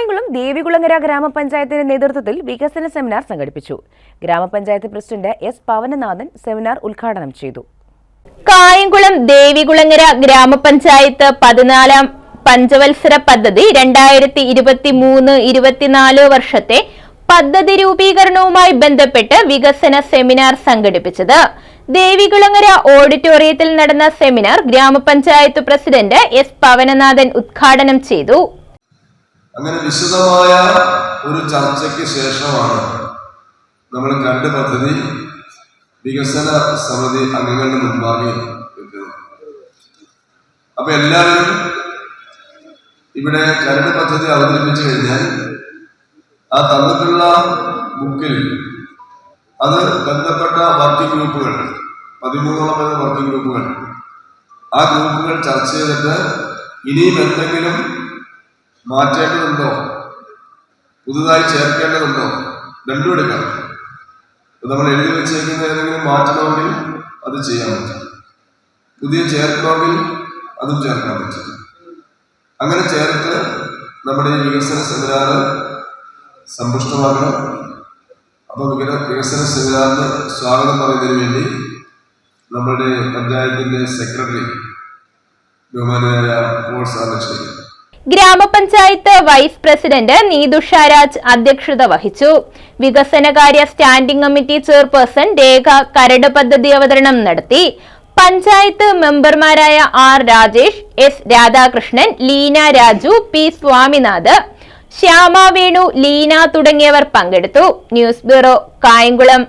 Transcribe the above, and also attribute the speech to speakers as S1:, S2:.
S1: കായംകുളം ദേവികുളങ്ങര ഗ്രാമപഞ്ചായത്തിന്റെ നേതൃത്വത്തിൽ വികസന സെമിനാർ സംഘടിപ്പിച്ചു. ഗ്രാമപഞ്ചായത്ത് പ്രസിഡന്റ് എസ് പവനനാഥൻ സെമിനാർ ഉദ്ഘാടനം ചെയ്തു.
S2: കായംകുളം ദേവികുളങ്ങര ഗ്രാമപഞ്ചായത്ത് പതിനാലാം പഞ്ചവത്സര പദ്ധതി രണ്ടായിരത്തി ഇരുപത്തി മൂന്ന് ഇരുപത്തിനാല് വർഷത്തെ പദ്ധതി രൂപീകരണവുമായി ബന്ധപ്പെട്ട് വികസന സെമിനാർ സംഘടിപ്പിച്ചത്. ദേവികുളങ്ങര ഓഡിറ്റോറിയത്തിൽ നടന്ന സെമിനാർ ഗ്രാമപഞ്ചായത്ത് പ്രസിഡന്റ് എസ് പവനനാഥൻ ഉദ്ഘാടനം ചെയ്തു.
S3: അങ്ങനെ വിശദമായ ഒരു ചർച്ചയ്ക്ക് ശേഷമാണ് നമ്മൾ കണ്ട് പദ്ധതി വികസന സമിതി അംഗങ്ങളുടെ മുൻപാകെ അപ്പൊ എല്ലാവരും ഇവിടെ കരട് പദ്ധതി അവതരിപ്പിച്ചു കഴിഞ്ഞാൽ ആ തന്നിട്ടുള്ള ബുക്കിൽ അത് ബന്ധപ്പെട്ട വർക്കിംഗ് ഗ്രൂപ്പുകൾ പതിമൂന്നോളം വരുന്ന വർക്കിംഗ് ഗ്രൂപ്പുകൾ ആ ഗ്രൂപ്പുകൾ ചർച്ച ചെയ്തിട്ട് ഇനിയും എന്തെങ്കിലും മാറ്റേണ്ടതുണ്ടോ? പുതുതായി ചേർക്കേണ്ടതുണ്ടോ? രണ്ടും എടുക്കാം. നമ്മൾ എഴുതി വെച്ചേക്കുന്ന ഏതെങ്കിലും മാറ്റണമെങ്കിൽ അത് ചെയ്യാൻ പറ്റും. പുതിയ ചേർക്കണമെങ്കിൽ അതും ചേർക്കാൻ പറ്റും. അങ്ങനെ ചേർത്ത് നമ്മുടെ ഈ വികസന സെമിനാർ സമ്പുഷ്ടമാകണം. അപ്പോൾ വികല വികസന സെമിനാറിന് സ്വാഗതം പറയുന്നതിന് വേണ്ടി നമ്മുടെ പഞ്ചായത്തിന്റെ സെക്രട്ടറി ബഹുമാനായ പോൾ ക്ഷണിക്കുന്നു
S2: ഗ്രാമപഞ്ചായത്ത് വൈസ് പ്രസിഡന്റ് നീതുഷാരാജ് അധ്യക്ഷത വഹിച്ചു. വികസനകാര്യ സ്റ്റാൻഡിംഗ് കമ്മിറ്റി ചെയർപേഴ്സൺ രേഖ കരട് പദ്ധതി അവതരണം നടത്തി. പഞ്ചായത്ത് മെമ്പർമാരായ R Rajesh S Radhakrishnan Leena Raju P Swaminath Shyama Venu Leena തുടങ്ങിയവർ പങ്കെടുത്തു. News bureau Kayamkulam.